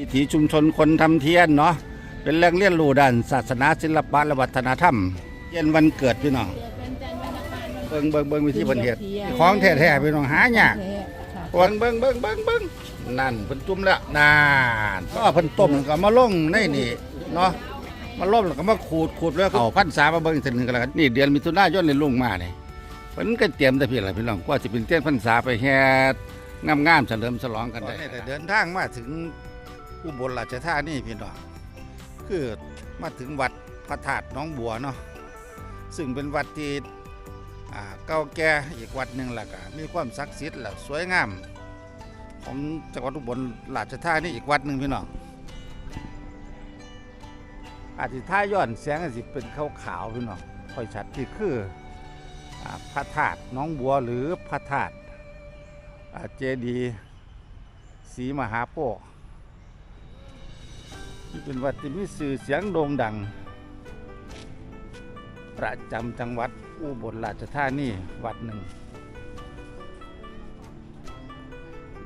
วิถีชุมชนคนทำเทียนเนาะเป็นแหล่งเรียนรู้ด้านศาสนาศิลปะและวัฒนธรรม เย็นวันเกิดพี่น้องเบิ่งเบิ่งเบิ่งวิธีเพิ่นเฮ็ดของแท้ๆพี่น้องหายากเบิ่งเบิ่งเบิ่งเบิ่งเบิ่งนั่นเพิ่นจุ่มแล้วนั่นก็เพิ่นต้มแล้วก็มาลงในนี่เนาะมาล้มแล้วก็มาขูดขูดแล้วก็เอาพันษามาเบิ่งอีกทีหนึงก็แล้วกันนี่เดือนมิถุนายนนี่ลุงมานี่เพิ่นก็เตรียมแต่พี่ล่ะพี่น้องกว่าสิเป็นเต้นพรรษาไปแฮ่งามๆเฉลิมฉลองกันได้แต่เดินทางมาถึง อุบลราชธานีพี่น้องคือมาถึงวัดพระธาตุน้องบัวเนาะซึ่งเป็นวัดที่เก่าแก่อีกวัดหนึ่งหละก็มีความศักดิ์สิทธิ์และสวยงามของจังหวัดอุบลราชธานีอีกวัดหนึ่งพี่น้องอาจจะท่าย้อนแสงอาจจะเป็นขาวขาวๆพี่น้องค่อยชัดที่คืออพระธาตุน้องบัวหรือพระธาตุเจดีศรีมหาโพธิ์ ที่เป็นวัดที่มีสื่อเสียงโด่งดัง ประจำจังหวัดอุบลราชธานีวัดหนึ่ง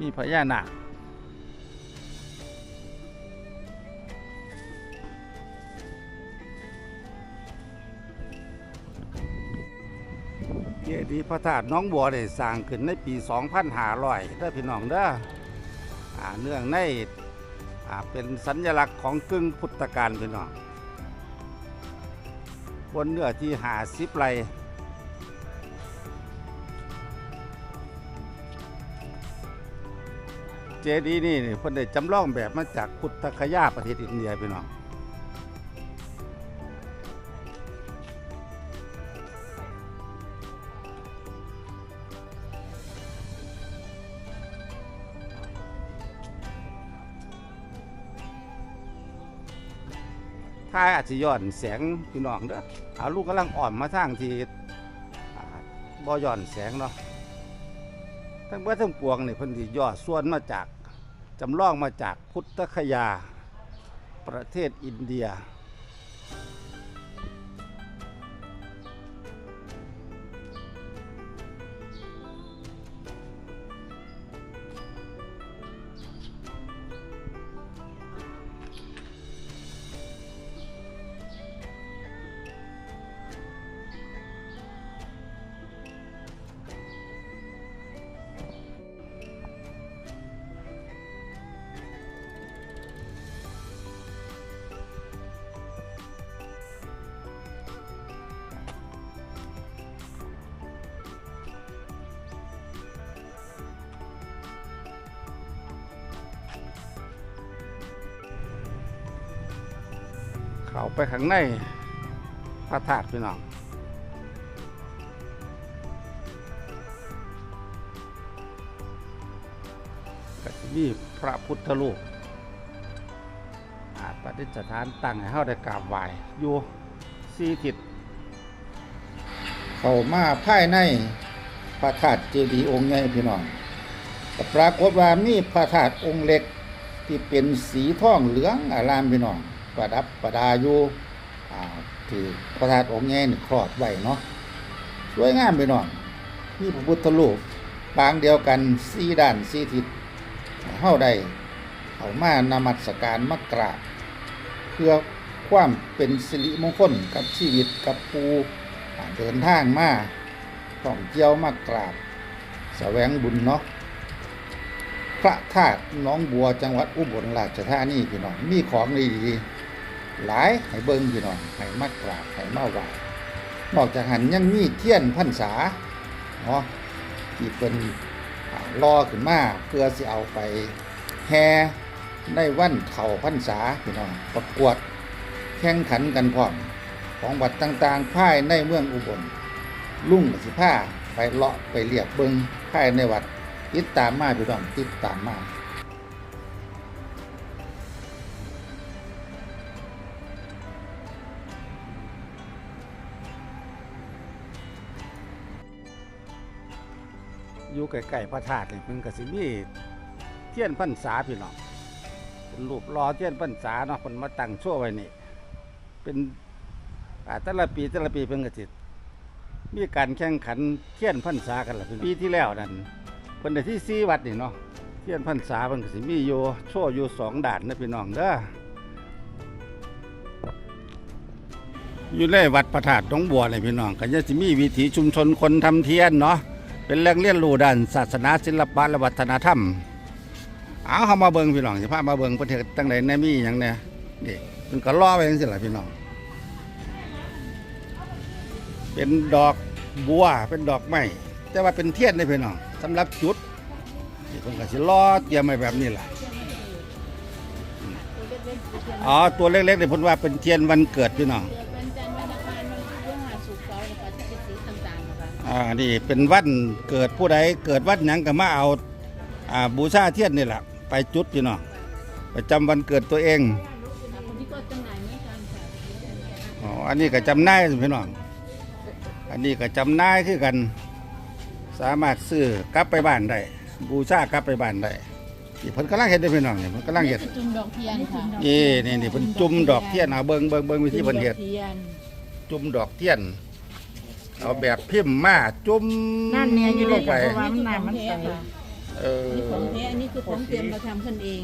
มีพญานาคเจดีย์พระธาตุน้องบัวได้สร้างขึ้นในปี 2500เด้อพี่น้องเด้อเนื่องใน เป็นสัญลักษณ์ของกึ่งพุทธกาลพี่น้องบนเนื้อที่หาสิบไรเจดีย์นี่นี่เพิ่นได้จำลองแบบมาจากพุทธคยาประเทศอินเดียพี่น้อง ท้ายอาจจะย้อนแสงพี่น้องเด้อเอาลูกกำลังอ่อนมาทางที่บ่ย้อนแสงเนาะทั้งเบิดทั้งปวงนี่พิ่นสิย่อส่วนมาจากจำลองมาจากพุทธคยา ประเทศอินเดีย เขาไปข้างในพระธาตุพี่น้องก็จะมีพระพุทธรูปอาประดิษฐานตั้งให้เฮาได้กราบไหว้อยู่สี่ทิศเข้ามาภายในพระธาตุเจดีย์องค์ใหญ่พี่น้องก็ปรากฏว่ามีพระธาตุองค์เล็กที่เป็นสีทองเหลืองอารามพี่น้อง ประดับประดาอยู่ที่พระธาตุองค์ใหญ่นี่ครอบไว้เนาะสวยงามพี่น้องมีพระพุทธรูปปางเดียวกันสีด้านสีทิศให้เฮาได้เอามานมัสการมากราบเพื่อความเป็นสิริมงคลกับชีวิตกับปูเดินทางมาท่องเที่ยวมากราบแสวงบุญเนาะพระธาตุน้องบัวจังหวัดอุบลราชธานีพี่น้องมีของดีๆ หลายให้เบิ่งพี่น้องให้มากกราบให้มาไหว้นอกจากหันยังมีเทียนพรรษาเนาะที่เป็นรอขึ้นมาเพื่อสิเอาไปแห่ในวันเข่าพรรษาพี่น้องประกวดแข่งขันกันพร้อมของวัดต่างๆภายในเมืองอุบลลุ่งสิผ้าไปเลาะไปเรียบเบิงภายในวัดติดตามมาพี่น้องติดตามมา อยู่ใกล้ๆพระธาตุนี่มันก็สิมีเทียนพรรษาพี่น้องเป็นรูปรอเทียนพรรษาเนาะคนมาตั้งชั่วไว้นี่ เป็นอ่าแต่ละปีแต่ละปีเพิ่นก็สิมีการแข่งขันเทียนพรรษากันล่ะพี่น้องปีที่แล้วนั่นเพิ่นได้ที่ซีวัดนี่เนาะททียนพรรษามันก็สิมีอยู่โชว์อยู่สองด่านนะพี่น้องเด้ออยู่ในวัดพระธาตุหนองบัวเลยพี่น้องก็จะสิมีวิถีชุมชนคนทำเทียนเนาะ เป็นแหล่งเรียนรู้ด้านศาสนาศิลปะและวัฒนธรรม เอาเข้ามาเบิ่งพี่น้องสิพามาเบิ่งประเทศตั้งใดแน่มีหยังแน่นี่มันก็ล่อไว้จังซี่ล่ะพี่น้อง เป็นดอกบัวเป็นดอกไม้แต่ว่าเป็นเทียนได้พี่น้องสำหรับจุดนี่เพิ่นก็สิล่อเตรียมไว้แบบนี้ล่ะอ๋อตัวเล็กๆนี่เพิ่นว่าเป็นเทียนวันเกิดพี่น้อง อ่านี่เป็นวันเกิดผู้ใดเกิดวันหยังก็มาเอาอ่าบูชาเทียนนี่แหละไปจุดพี่น้องประจำวันเกิดตัวเองอ่าคนที่ก็จำหน่ายเหมือนกันค่ะอ๋ออันนี้ก็จำหน่ายพี่น้องอันนี้ก็จำหน่ายคือกัน สามารถซื้อกลับไปบ้านได้บูชากลับไปบ้านได้นี่เพิ่นกำลังเห็ดเด้อพี่น้องนี่เพิ่นกำลังเห็ดนี่คือจุ่มดอกเทียนค่ะนี่นี่นี่เพิ่นจุ่มดอกเทียนเอาเบิ่งเบิ่งเบิ่งวิธีเพิ่นเฮ็ด จุ่มดอกเทียนจุ่มดอก เทียนเอาแบบพิมพ์มาจุ่มนั่นเนี่ยอยู่ลในงกไประเพาะมันน้ำมันใสค่ะเออนี่ของแท้อันนี้คือของเตรียมเราทำขึ้นเอง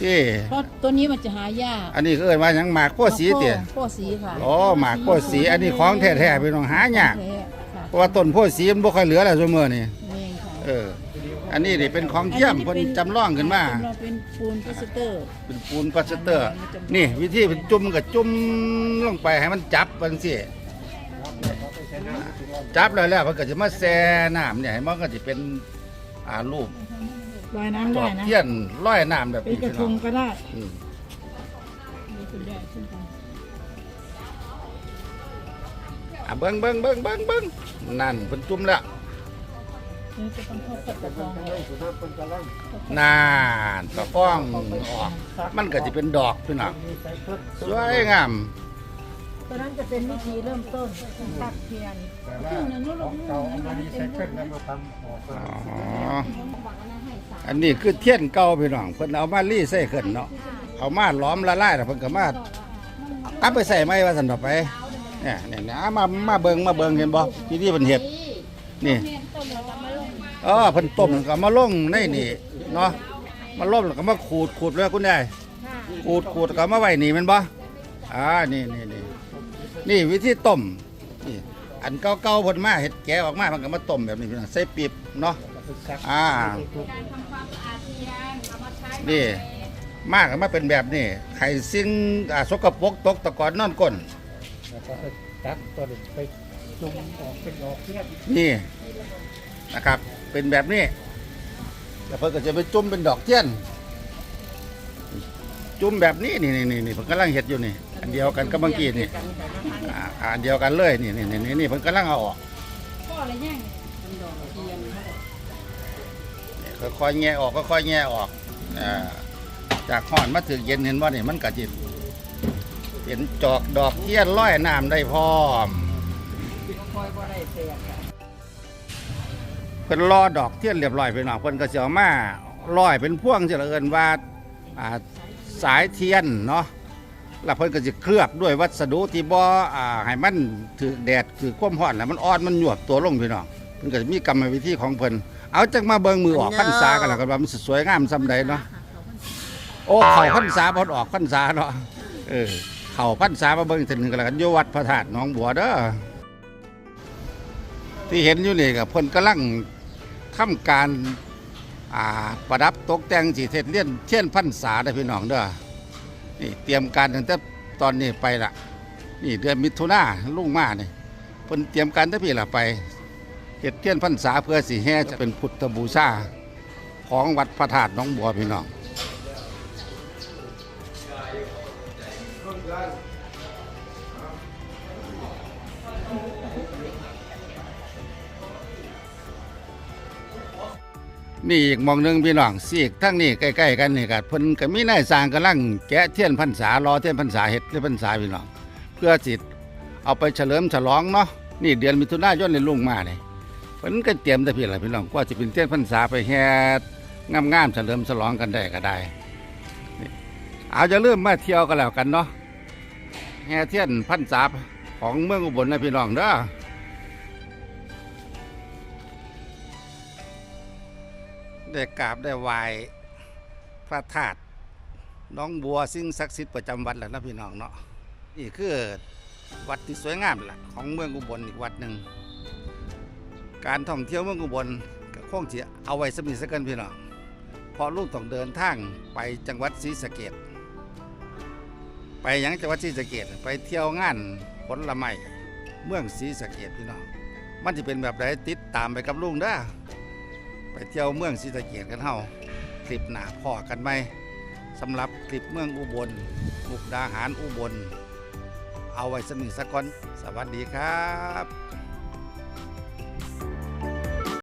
ที่เพราะตัวนี้มันจะหายากอันนี้คือเอิ้นว่าหยังหมากโคสีเตี่ยโพสีค่ะอ๋อหมากโพธิ์สี อันนี้ของแท้ๆพี่น้องหายากแท้ค่ะเพราะว่าต้นโพธิ์สีมันบ่ค่อยเหลือแล้วซุมื้อนี่นี่ค่ะเออ อันนี้นี่เป็นของเทียมเพิ่นจำลองขึ้นมาเราเป็นปูนพลาสเตอร์ เป็นปูนพลาสเตอร์ นี่ วิธีเป็นจุ่มก็จุ่มลงไปให้มันจับจังซี่ จับแล้วแล้วมันก็จะมาแช่น้ำเนี่ยให้มันก็จะเป็นอ่ารูปลอยน้ำดได้อกนะ เทียนลอยน้ำแบบเป็นนี้กระพี่ทน้องงก็ได้อืมนี่คือได้เช่นกันอะเบิ่งเบิ่งเบิ่งเบิ่งเบิ่งนั่นเพิ่นจุ่มแล้วนี่จะต้องเข้ากับกระพองเลยนานตะก้องออกมันก็จะเป็นดอกพี่น้องสวยงาม ตอนนั้นจะเป็นวิธีเริ่มต้นตักเทียนเครื่องนั้นลูกๆมันเต็มเลยอ๋ออันนี้คือเทียนเก่าพี่น้องเพิ่นเอามารีใส่ขึ้นเนาะเอามาล้อมละลายแล้วเพิ่นก็มาเอาไปใส่ไม้ว่าซั่นต่อไปเนี่ยเนี่ยเนี่ยเอามามาเบิ่งมาเบิ่งเห็นบ่ที่ที่เพิ่นเฮ็ดนี่เออเพิ่นต้มแล้วก็มาลงในนี่เนาะมาล้มแล้วก็มาขูดขูดเลยคุณยายขูดขูดแล้วก็มาไว้นี่แมันบ่อ่านี่นี่นี่ นี่วิธีต้มนี่อันเก่าๆเพิ่นมาเฮ็ดแกะออกมามันก็มาต้มแบบนี้พี่น้องใส่ปีบเนาะ อ่านี่ มากมาเป็นแบบนี้ไข่ซิ่งอ่าสกปรกตกตะกอนนอนก้น แล้วก็ไปตักตัวนี้ไปจุ่มออกเป็นดอกเทียนนี่นะครับเป็นแบบนี้แล้วเพิ่นก็จะไปจุ่มเป็นดอกเทียนจุ่มแบบนี้นี่นี่นี่นี่เพิ่นกำลังเฮ็ดอยู่นี่ อันเดียวกันกับเมื่อกี้นี่อ่าอันเดียวกันเลยนี่นี่นี่นี่เพิ่นกำลังเอาออกพ่ออะไรย่งค่อยๆแงะออกค่อยๆแงะออกอ่าจากห่อนมาถึงเย็นเห็นว่านี่มันก็จิเป็นจอกดอกเทียนร้อยน้ำได้พร้อมคอยบ่ได้เสียค่ะเพิ่นรอดอกเทียนเรียบร้อยไปหน่อยเพิ่นก็สิเอามาร้อยเป็นพ่วงสิละเอิ้นว่าอ่าสายเทียนเนาะ แล้วเพิ่นก็สิเคลือบด้วยวัสดุที่บ่อ่าให้มันถือแดดถือความร้อนแล้วมันอ่อนมันหยวบตัวลงพี่น้องเพิ่นก็จะมีกรรมวิธีของเพิ่นเอาจักมาเบิ่งมือออกพรรษากันแล้วกันว่ามันสิสวยงามซำใดเนาะโอ้เข้าพรรษาบ่ออกพรรษาเนาะเออเข้าพรรษามาเบิ่งถึงกันแล้วกันอยู่วัดพระธาตุหนองบัวเด้อที่เห็นอยู่นี่ก็เพิ่นกำลังทำการอ่าประดับตกแต่งสีเทศเลี่ยนเทียนพันษาได้อพี่น้องเด้อ นี่เตรียมการตั้งแต่ตอนนี้ไปละนี่เดือนมิถุนาลุงมาเนี่ยเพิ่นเตรียมการตั้งพี่ละไปเฮ็ดเทียนพันษาเพื่อสีแห่จะเป็นพุทธบูชาของวัดพระธาตุน้องบัวพี่น้อง นี่อีกมองหนึงพี่น้องซีกทั้งนี้ใกล้ๆกันนี่ก็เพิ่นก็มีนายสร้างกำลังแกะเทียนพันษารอเทียนพันษาเฮ็ดเทียนพันษาพี่น้องเพื่อสิเอาไปเฉลิมฉลองเนาะนี่เดือนมิถุนายนในลุงมาเนี่ยเพิ่นก็เตรียมแต่พี่ละพี่น้องกว่าจะเป็นเทียนพรรษาไปแห่งามๆเฉลิมฉลองกันได้ก็ได้นี่เอาจะเริ่มมาเที่ยวกันแล้วกันเนาะแห่เทียนพรรษาของเมืองอุบลนะพี่น้องเด้อ ได้กราบได้ไหว้พระธาตุน้องบัวสิ่งศักดิ์สิทธิ์ประจำวัดแหละนะพี่น้องเนาะนี่คือวัดที่สวยงามล่ะของเมืองอุบลอีกวัดหนึ่งการท่องเที่ยวเมืองอุบลก็คงจะเอาไว้สมิสักกันพี่น้องเพอลูกต้องเดินทางไปจังหวัดศรีสะเกดไปยังจังหวัดศรีสะเกดไปเที่ยวงานผลไม้เมืองศรีสะเกดพี่น้องมันจะเป็นแบบไหนติดตามไปกับลุงเด้อ ไปเที่ยวเมืองศรีสะเกดกันเฮาคลิปหนาพอกันไหมสำหรับคลิปเมืองอุบลมุกดาหารอุบล เอาไว้สมิสักก่อนสวัสดีครับ